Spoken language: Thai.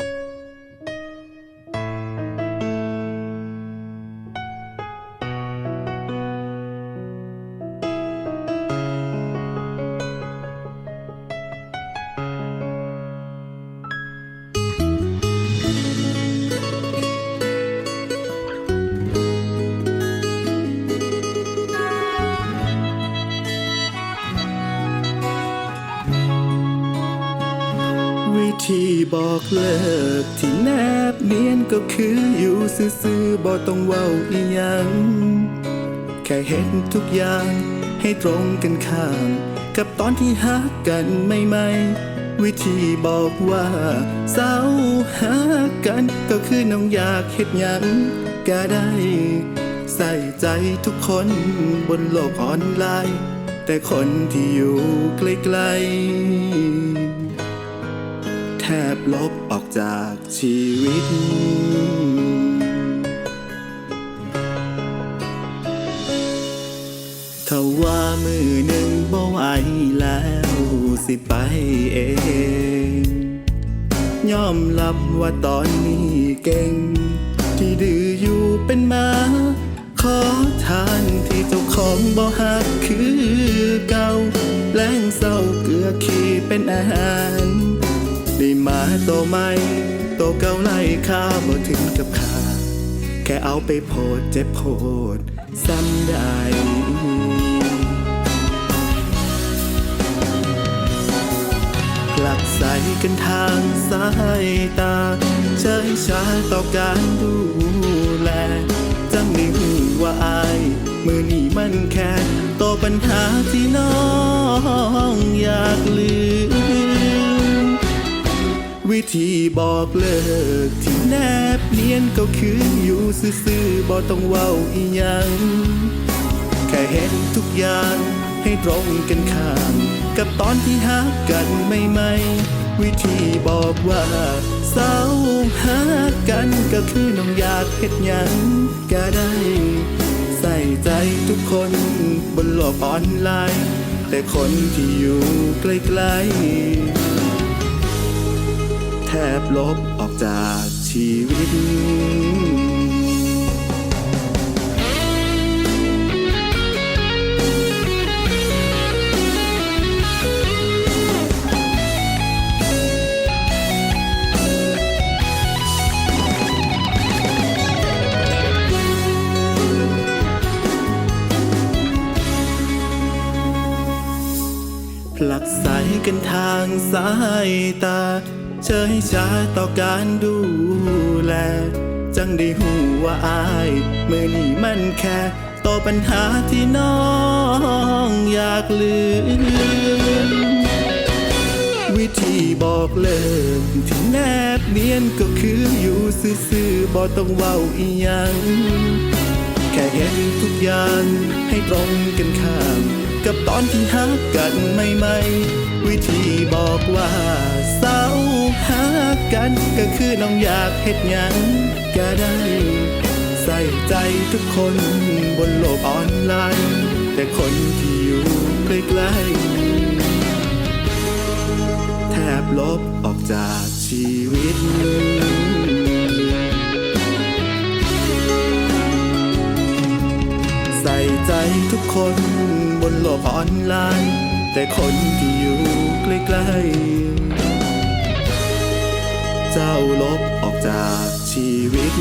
วิ ธีบอกเลิกที่แนบเนียนก็คืออยู่ซื่อๆบ่ต้องเว้าอีหยัง แค่เห็นทุกอย่างให้ตรงกันข้าม กับตอนที่หักกันไม่ไม่ๆวิธีบอกว่าเศร้าหากันก็คือน้องอยากเฮ็ดหยังก็ได้ ใส่ใจทุกคนบนโลกออนไลน์ แต่คนที่อยู่ไกลๆ ทบลบออกจากชีวิต ถ้าว่ามือหนึ่งบ่ไหวแล้วสิไปเอง ยอมรับว่าตอนนี้เก่ง ที่ดื้ออยู่เป็นมา ขอทานที่เจ้าของบ่หักคือเก่าแล้งเศร้าเกลือขี้เป็นอาหาร ได้มาโตใหมโตเก่าไล่ข้าบ่ถึงกับขา แค่เอาไปโพดเจ็บโพดซ้ำได้ผลักใสกันทางสายตา เชยชาต่อการดูแลจังได้หูว่าอาย มือนี้มันแค่ตัวปัญหาที่น้องอยากลืม วิธีบอกเลิกที่แนบเนียนก็คืออยู่ซื่อๆบ่ต้องเว้าอีหยัง แค่เห็นทุกอย่างให้ตรงกันข้ามกับตอนที่หักกันไม่ไม่ๆวิธีบอกว่าเศร้าหากันก็คือน้องอยากเฮ็ดหยังก็ได้ ใส่ใจทุกคนบนโลกออนไลน์ แต่คนที่อยู่ใกล้ๆ แทบลบออกจากชีวิตผลักใสกันทางสายตา เชยชาต่อการดูแล จังได้หูว่าอายมือนี้มันแค่ต่อปัญหาที่น้องอยากลืม วิธีบอกเลิกที่แนบเนียนก็คืออยู่ซื่อๆบ่ต้องเว้าอีหยัง แค่เห็นทุกอย่างให้ตรงกันข้าม กับตอนที่หักกันไม่ไม่ๆ วิธีบอกว่าเศร้าหากันก็คือน้องอยากเฮ็ดหยังก็ได้ ใส่ใจทุกคนบนโลกออนไลน์ แต่คนที่อยู่ใกล้ๆแทบลบออกจากชีวิต ใจทุกคนบนโลกออนไลน์ แต่คนที่อยู่ใกล้ๆ เจ้าลบออกจากชีวิต